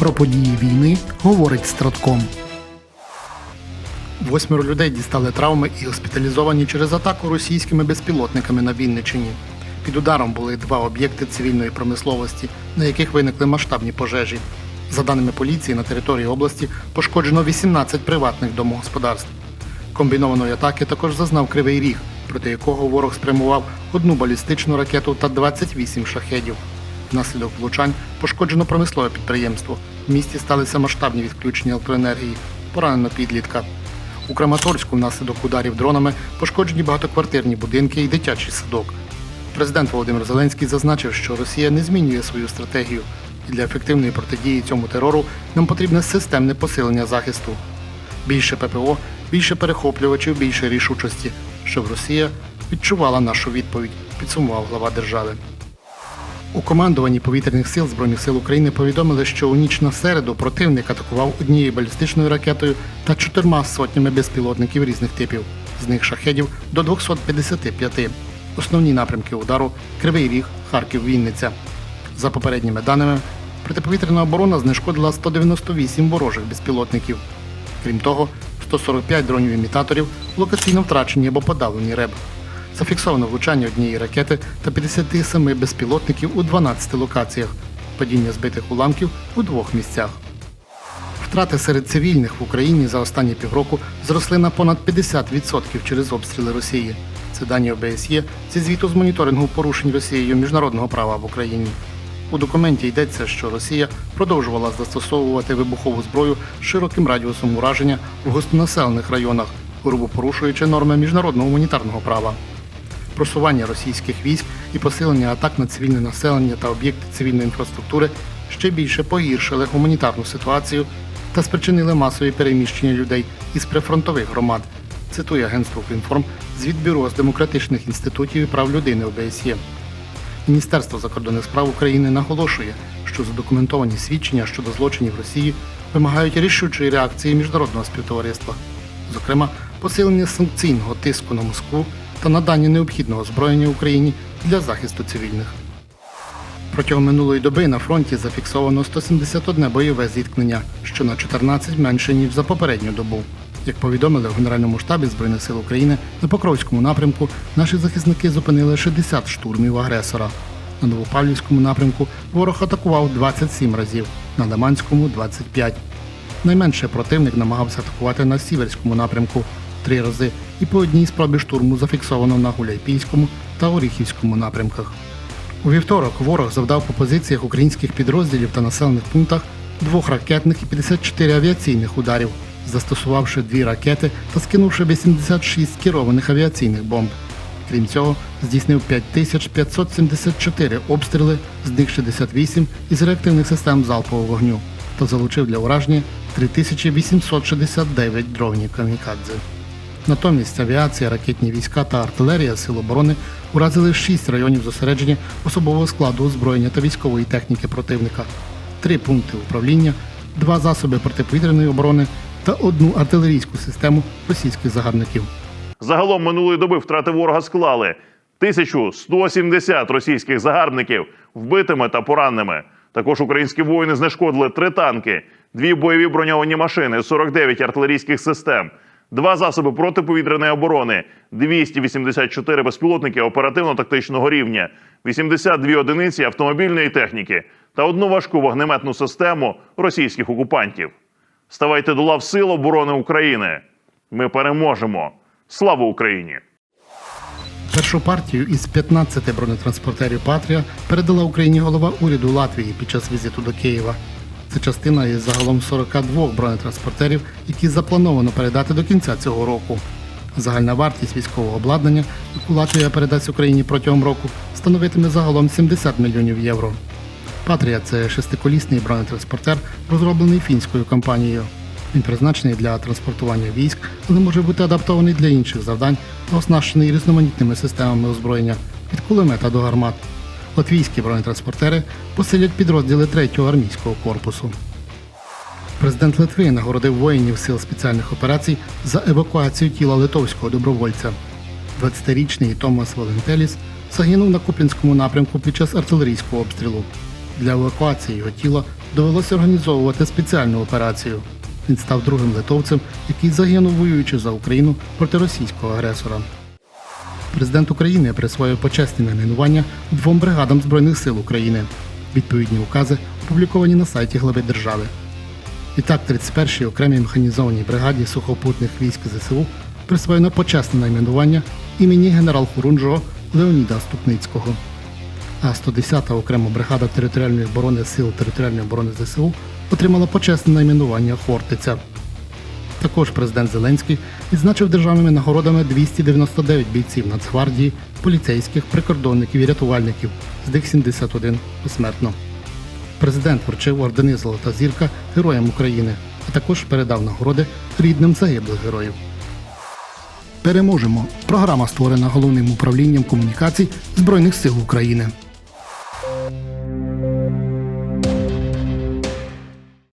Про події війни говорить Стратком. Восьмеро людей дістали травми і госпіталізовані через атаку російськими безпілотниками на Вінниччині. Під ударом були два об'єкти цивільної промисловості, на яких виникли масштабні пожежі. За даними поліції, на території області пошкоджено 18 приватних домогосподарств. Комбінованої атаки також зазнав Кривий Ріг, проти якого ворог спрямував одну балістичну ракету та 28 шахедів. Внаслідок влучань пошкоджено промислове підприємство. В місті сталися масштабні відключення електроенергії. Поранено підлітка. У Краматорську внаслідок ударів дронами пошкоджені багатоквартирні будинки і дитячий садок. Президент Володимир Зеленський зазначив, що Росія не змінює свою стратегію, і для ефективної протидії цьому терору нам потрібне системне посилення захисту. Більше ППО, більше перехоплювачів, більше рішучості, щоб Росія відчувала нашу відповідь, підсумував глава держави. У командуванні повітряних сил Збройних сил України повідомили, що у ніч на середу противник атакував однією балістичною ракетою та чотирма сотнями безпілотників різних типів, з них шахедів до 255. Основні напрямки удару Кривий Ріг, Харків, Вінниця. За попередніми даними, протиповітряна оборона знешкодила 198 ворожих безпілотників. Крім того, 145 дронів-імітаторів локаційно втрачені або подавлені РЕБ. Зафіксовано влучання однієї ракети та 57 безпілотників у 12 локаціях, падіння збитих уламків у двох місцях. Втрати серед цивільних в Україні за останні півроку зросли на понад 50% через обстріли Росії. Це дані ОБСЄ зі звіту з моніторингу порушень Росією міжнародного права в Україні. У документі йдеться, що Росія продовжувала застосовувати вибухову зброю широким радіусом ураження в густонаселених районах, грубо порушуючи норми міжнародного гуманітарного права. Просування російських військ і посилення атак на цивільне населення та об'єкти цивільної інфраструктури ще більше погіршили гуманітарну ситуацію та спричинили масові переміщення людей із прифронтових громад. Цитує агентство Кінформ звіт бюро з демократичних інститутів і прав людини ОБСЄ. Міністерство закордонних справ України наголошує, що задокументовані свідчення щодо злочинів Росії вимагають рішучої реакції міжнародного співтовариства, зокрема, посилення санкційного тиску на Москву та надання необхідного озброєння Україні для захисту цивільних. Протягом минулої доби на фронті зафіксовано 171 бойове зіткнення, що на 14 менше ніж за попередню добу. Як повідомили в Генеральному штабі Збройних сил України, на Покровському напрямку наші захисники зупинили 60 штурмів агресора. На Новопавлівському напрямку ворог атакував 27 разів, на Лиманському 25. Найменше противник намагався атакувати на Сіверському напрямку три рази і по одній спробі штурму зафіксовано на Гуляйпійському та Оріхівському напрямках. У вівторок ворог завдав по позиціях українських підрозділів та населених пунктах двох ракетних і 54 авіаційних ударів, застосувавши дві ракети та скинувши 86 керованих авіаційних бомб. Крім цього, здійснив 5574 обстріли, з них 68 із реактивних систем залпового вогню, та залучив для ураження 3869 дронів камікадзе. Натомість авіація, ракетні війська та артилерія Сил оборони уразили шість районів зосередження особового складу озброєння та військової техніки противника, три пункти управління, два засоби протиповітряної оборони та одну артилерійську систему російських загарбників. Загалом минулої доби втрати ворога склали 1170 російських загарбників вбитими та пораненими. Також українські воїни знешкодили три танки, дві бойові броньовані машини, 49 артилерійських систем, два засоби протиповітряної оборони, 284 безпілотники оперативно-тактичного рівня, 82 одиниці автомобільної техніки та одну важку вогнеметну систему російських окупантів. Ставайте до лав Сил оборони України. Ми переможемо. Слава Україні! Першу партію із 15 бронетранспортерів Патрія передала Україні голова уряду Латвії під час візиту до Києва. Це частина із загалом 42 бронетранспортерів, які заплановано передати до кінця цього року. Загальна вартість військового обладнання, яку Латвія передасть Україні протягом року, становитиме загалом 70 мільйонів євро. Патрія це шестиколісний бронетранспортер, розроблений фінською компанією. Він призначений для транспортування військ, але може бути адаптований для інших завдань та оснащений різноманітними системами озброєння від кулемета до гармат. Латвійські бронетранспортери посилять підрозділи 3-го армійського корпусу. Президент Литви нагородив воїнів сил спеціальних операцій за евакуацію тіла литовського добровольця. 20-річний Томас Валентеліс загинув на Куп'янському напрямку під час артилерійського обстрілу. Для евакуації його тіла довелося організовувати спеціальну операцію. Він став другим литовцем, який загинув воюючи за Україну проти російського агресора. Президент України присвоїв почесні найменування двом бригадам Збройних сил України. Відповідні укази опубліковані на сайті глави держави. Відтак 31-й окремій механізованій бригаді сухопутних військ ЗСУ присвоєно почесне найменування імені генерал-хорунжого Леоніда Ступницького. А 110-та окрема бригада територіальної оборони Сил територіальної оборони ЗСУ отримала почесне найменування Хортиця. Також президент Зеленський відзначив державними нагородами 299 бійців Нацгвардії, поліцейських, прикордонників і рятувальників, з них 71 посмертно. Президент вручив ордени Золота зірка Героям України, а також передав нагороди рідним загиблих героїв. Переможемо. Програма створена головним управлінням комунікацій Збройних сил України.